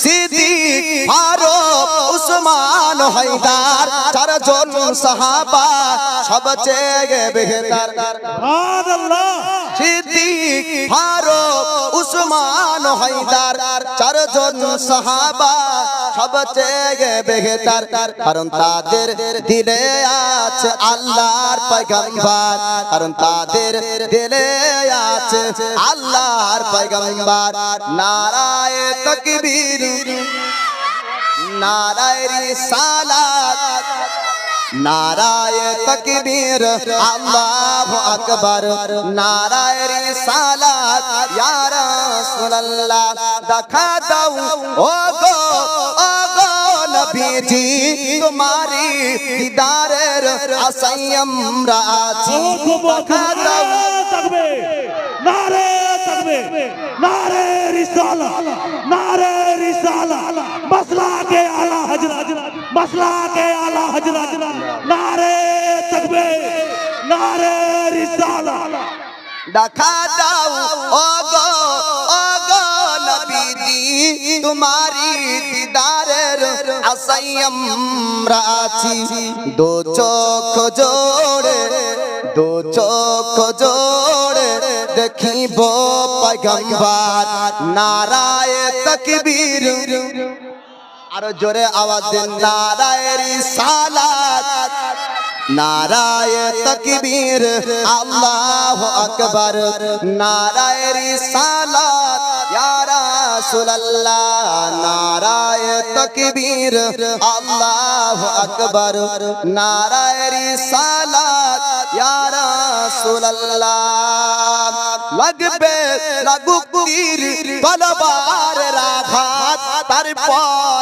সিদ্দিক ফারুক হায়দার চারজন সাহাবা সবচেয়ে বেহতর। সিদ্দিক ফারুক উসমান হায়দার চারজন সাহাবা সবচেয়ে বেহতর। কারণ তাদের দিলে আছে আল্লাহর পয়গম্বর। কারণ তাদের দিলে আছে আল্লাহর পয়গম্বর। নারায় তকবীর। নারায় রিসালাত নারায় তকবীর আল্লাহু আকবার নারায় রিসালাত ইয়া রাসূলুল্লাহ দেখা দাও ও গো ও গো নবীজি তোমারি দিদারের আমরা আছি দেখা দাও থাকবে নারে থাকবে নারে রিসালা নারে রিসালা মসলা কে আলা হজরত, মসলা কে আলা হজরত। নারে থাকবে নারে রিসালা। দেখা দাও ও গো ও গো নবীজি, তোমারি দিদারের আশায় আমরা আছি। দো চোখ জোড়ে, দো চোখ জোড়ে দেখিব পয়গম্বর। নারায় তকবীর আরও জোরে আওয়াজ দেন নারায় রিসালাত, নারায় তকবীর, আল্লাহ আকবার, নারায় রিসালাত, ইয়া রাসূলুল্লাহ, নারায় তকবীর, আল্লাহ আকবার, নারায় রিসালাত, ইয়া তারপর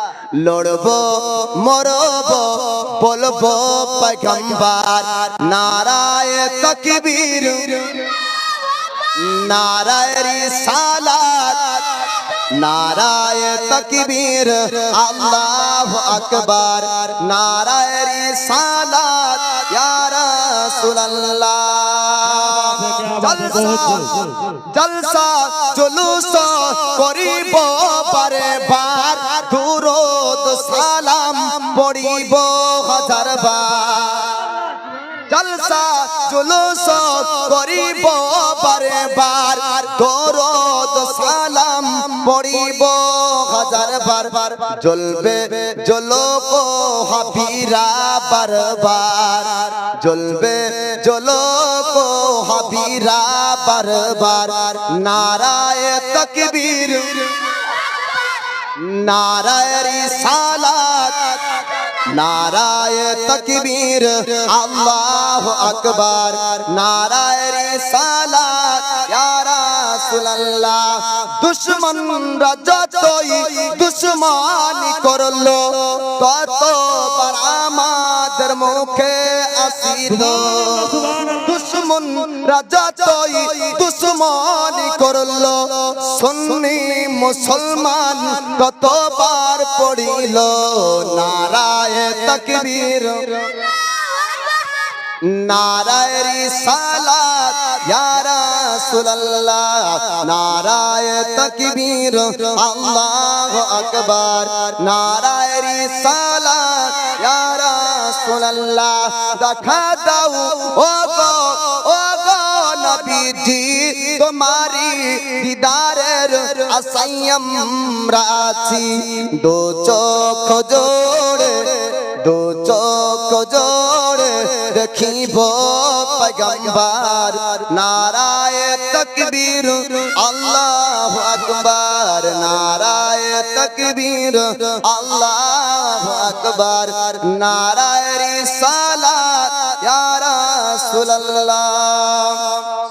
লড়বো, মরবো, বলব পয়গম্বর। নারায় তকবীর, নারায় রিসালাত। নারায় তকবীর, আল্লাহু আকবার। নারায় রিসালাত, ইয়া রাসূলুল্লাহ। জলসা জলসা, জুলুস, করিব পারে বার। সালাম পড়িব হাজার বার। জলসা জুলুস করিব বারে বার। দরদ, সালাম পড়িব হাজার বার। জ্বলবে জ্বলক হাবিরা বারবার। জ্বলবে জ্বলক হাবিরা বারবার। নারায় তকবীর, নারায় রিসালাত নারায় তকবীর, আল্লাহ আকবার। নারায় রিসালাত দুশমন যতই দুশমনি করল। তত বার আমাদের মুখে আসিল। দুশ্মন রাজা তই দুশ্মনি করল। সুন্নি মুসলমান কতবার পড়িল? নারায় তকবীর। নারায় রিসালাত, ইয়া রাসূলুল্লাহ, নারায় তকবীর, আল্লাহু আকবার। নারায় রিসালাত, ইয়া রাসূলুল্লাহ, দেখা দাও ও ও নবীজি, তোমারি দিদারের আশায় আমরা আছি দো চোখ জোড়ে, দো চোখ জোড়ে দেখিব পয়গম্বর। নারায় তকবীর, আল্লাহু আকবার। নারায় তকবীর, আল্লাহু আকবার। নারায় রিসালাত, ইয়া রাসূলুল্লাহ।